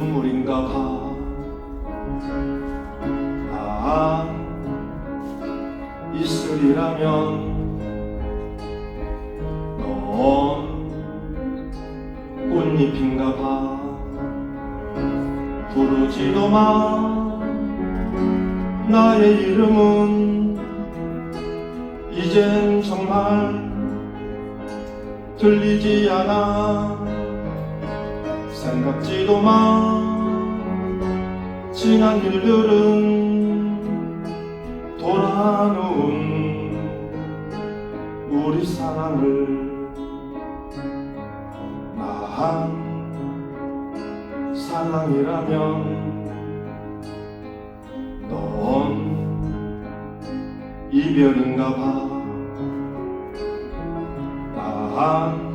눈물인가 봐. 아, 이슬이라면 넌 꽃잎인가 봐. 부르지도 마. 나의 이름은 이젠 정말 들리지 않아 생각지도 마 지난 일들은 돌아놓은 우리 사랑을 난 사랑이라면 넌 이별인가 봐. 난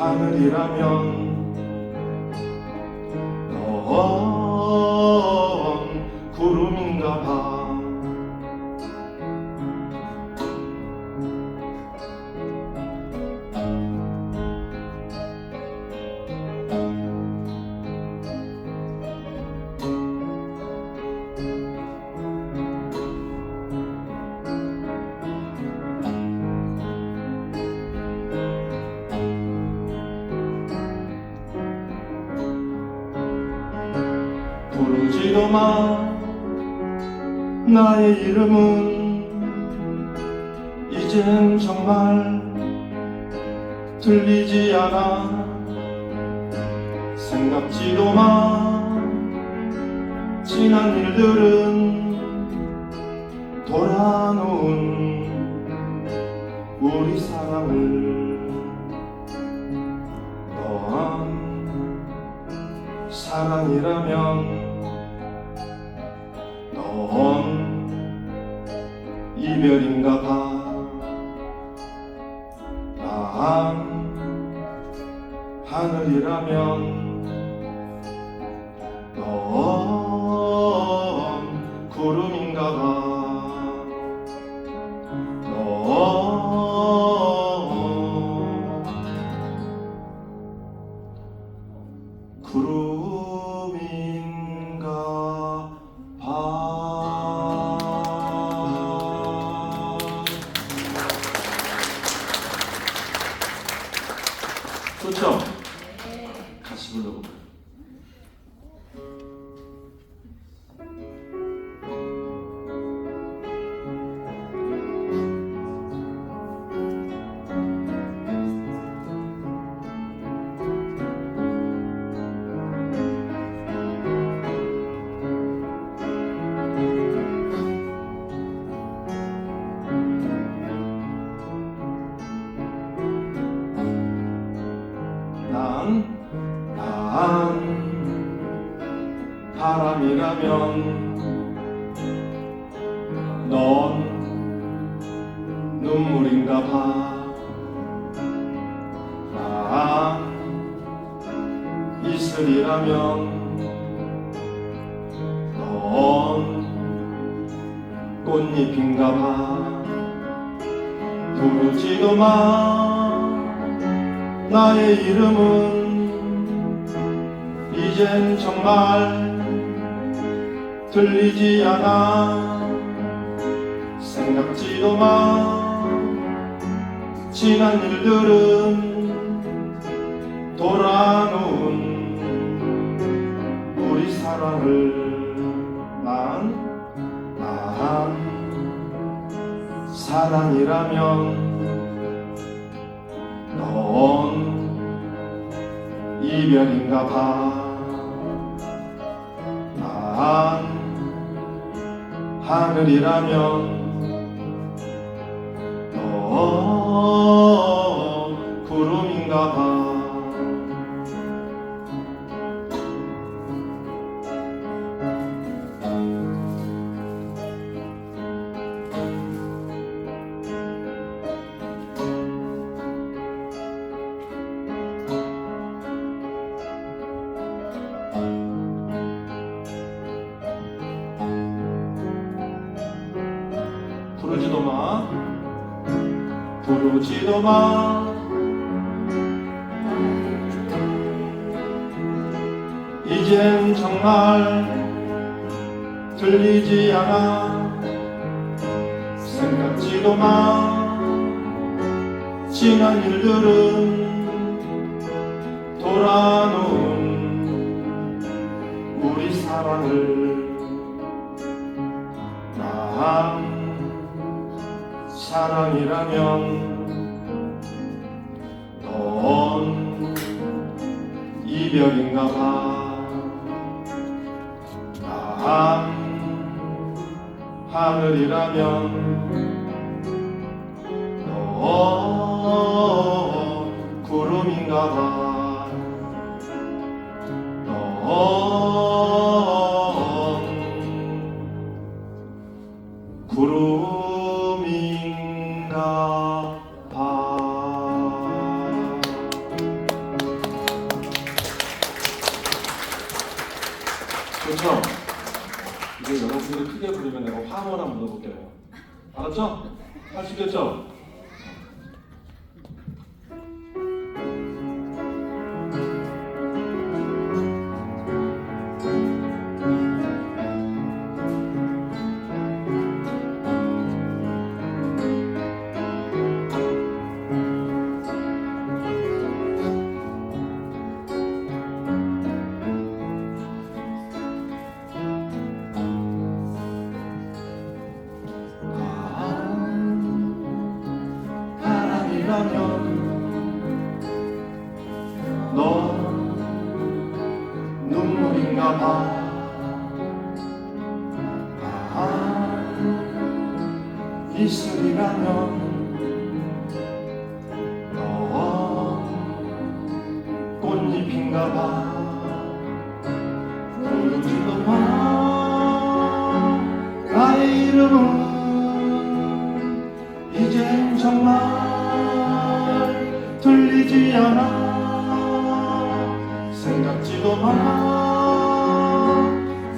하늘이라면 넌 나의 이름은 이젠 정말 들리지 않아. 생각지도 마 지난 일들은 돌아놓은 우리 사랑을 넌 사랑이라면 이별인가 봐. 난 하늘이라면 바람이라면 넌 눈물인가 봐. 난 이슬이라면 넌 꽃잎인가 봐. 부르지도 마. 나의 이름은 이젠 정말 들리지 않아 생각지도 마 지난 일들은 돌아놓은 우리 사랑을 난, 난 사랑이라면 넌 이별인가 봐. 난 하늘이라면 넌 부르지도 마. 이젠 정말 들리지 않아. 생각지도 마. 지난 일들은 돌아놓은 우리 사랑을 난 사랑이라면 넌 이별인가 봐. 난 하늘이라면 넌 구름인가 봐. 좋죠? 이제 여러분들이 크게 부르면 내가 화음 하나 불러볼게요. 알았죠? 할 수 있겠죠? 넌 눈물인가 봐. 아, 이슬이라면 넌 꽃잎인가 봐.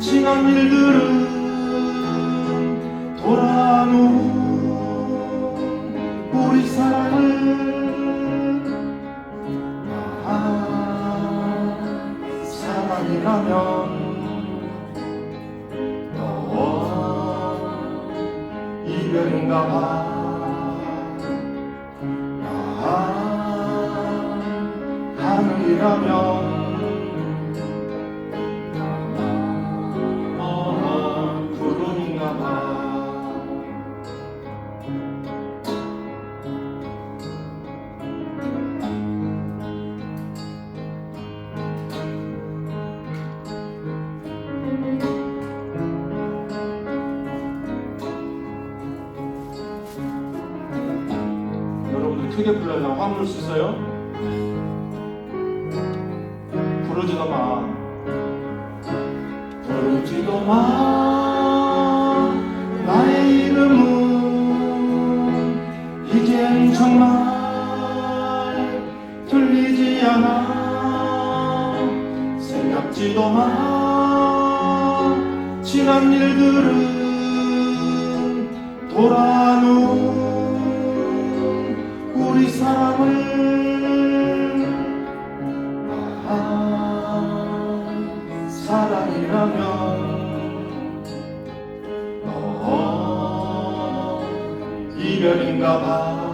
지난 일들은 돌아놓은 우리 사랑을 아 사랑이라면 너 이별인가 봐. 아, 하늘이라면 화음 부를 수 있어요? 부르지도 마. 부르지도 마. 나의 이름은 이젠 정말 들리지 않아. 생각지도 마. 지난 일들은 돌아놓 사랑을 아, 사랑이라면 너 이별인가 봐